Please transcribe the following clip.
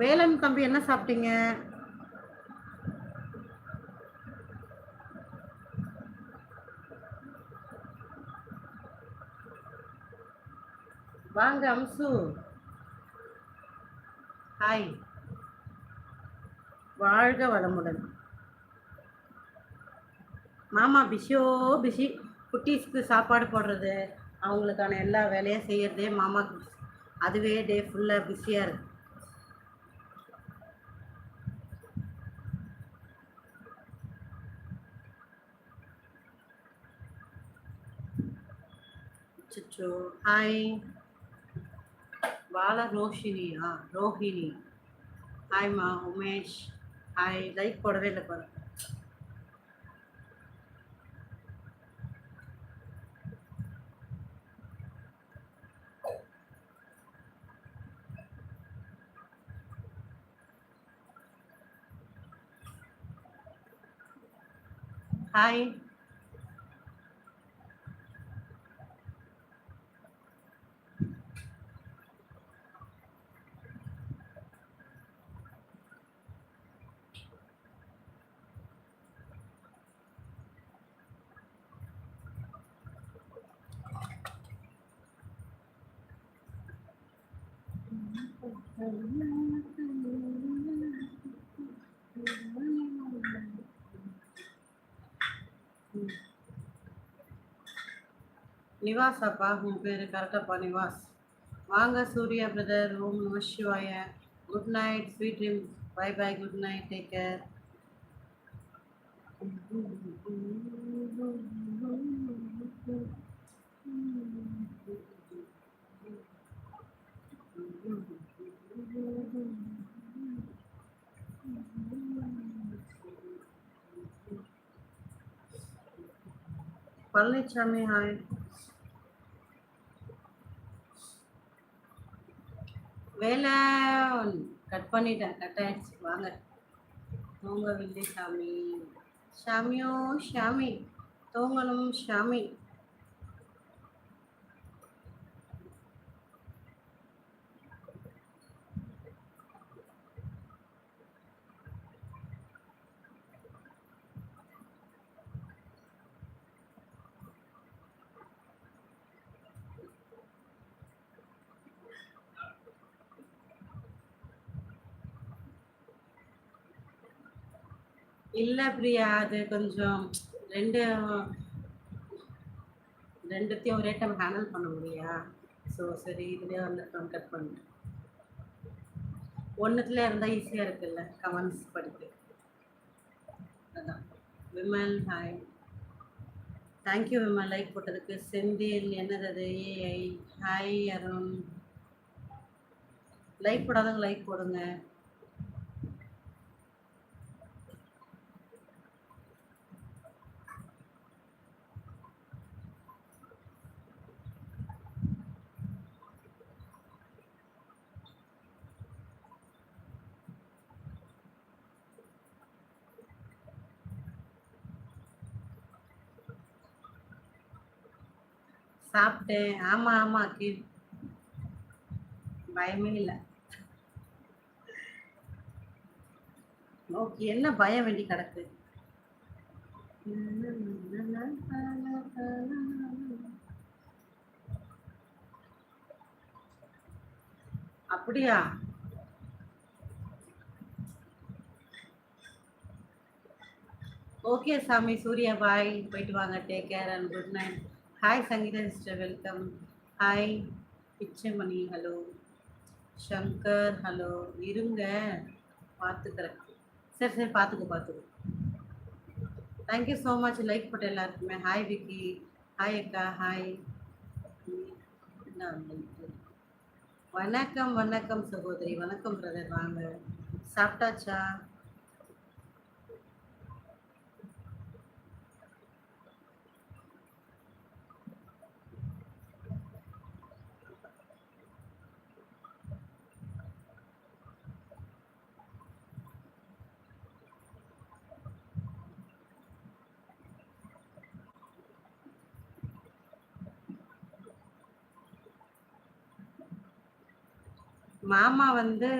வேலன் தம்பி என்ன சாப்பிட்டீங்க? வாங்க அம்சு. ஹாய் வாழ்க வளமுடன். மாமா பிஷியோ பிஷி குட்டீஸ்க்கு சாப்பாடு போடுறது அவங்களுக்கான எல்லா வேலையும் செய்கிறதே மாமாக்கு அதுவே டே ஃபுல்லாக பிஸியாக இருக்குது அச்சோ ஹாய் பால ரோஷினியா? ரோஹிணி. ஹாய்மா உமேஷ். ஹாய் லைக் போடவே இல்லை பாரு. ஹாய் நிவாஸ் அப்பா உன் பேர் கரெக்டாப்பா நிவாஸ். வாங்க சூர்யா பிரதர் ஓம் நம சிவாய. Good night sweet dream bye bye good night take care Palanisamy hi வேலை கட் பண்ணிட்டேன் கட் ஆயிடுச்சு வாங்க தூங்கவில்லை சாமி ஷாமியோ சாமி தூங்கணும் சாமி இல்லை பிரியா அது கொஞ்சம் ரெண்டு ரெண்டுத்தையும் ஒரே டைம் ஹேண்டில் பண்ண முடியா? ஸோ சரி இதுலேயே வந்து கட் பண்ணேன் ஒன்றுத்துல இருந்தால் ஈஸியாக இருக்குல்ல கமெண்ட்ஸ் படிக்க. அதான். Vimal hi thank you Vimal like போட்டதுக்கு. செந்தில் என்னது அது? AI hi Arun. லைக் போடாதவங்க லைக் போடுங்க. சாப்பிட்டேன். ஆமா ஆமா கி பயமே இல்லை. ஓகே என்ன பயம் வேண்டி கிடக்கு? அப்படியா? ஓகே சாமி சூர்யா பாய். போயிட்டு வாங்க. Take care and good night hi Sangeetha sister welcome hi Pichaimani hello Shankar hello இருங்க. பார்த்துக்கிறேன். சரி சரி பார்த்துக்கோ பார்த்துக்கோ. தேங்க்யூ ஸோ மச் லைக் போட்ட எல்லாருக்குமே. ஹாய் விக்கி ஹாய் அக்கா. ஹாய் வணக்கம் வணக்கம் சகோதரி. வணக்கம் பிரதர் வாங்க. சாப்பிட்டாச்சா? மாமா வந்து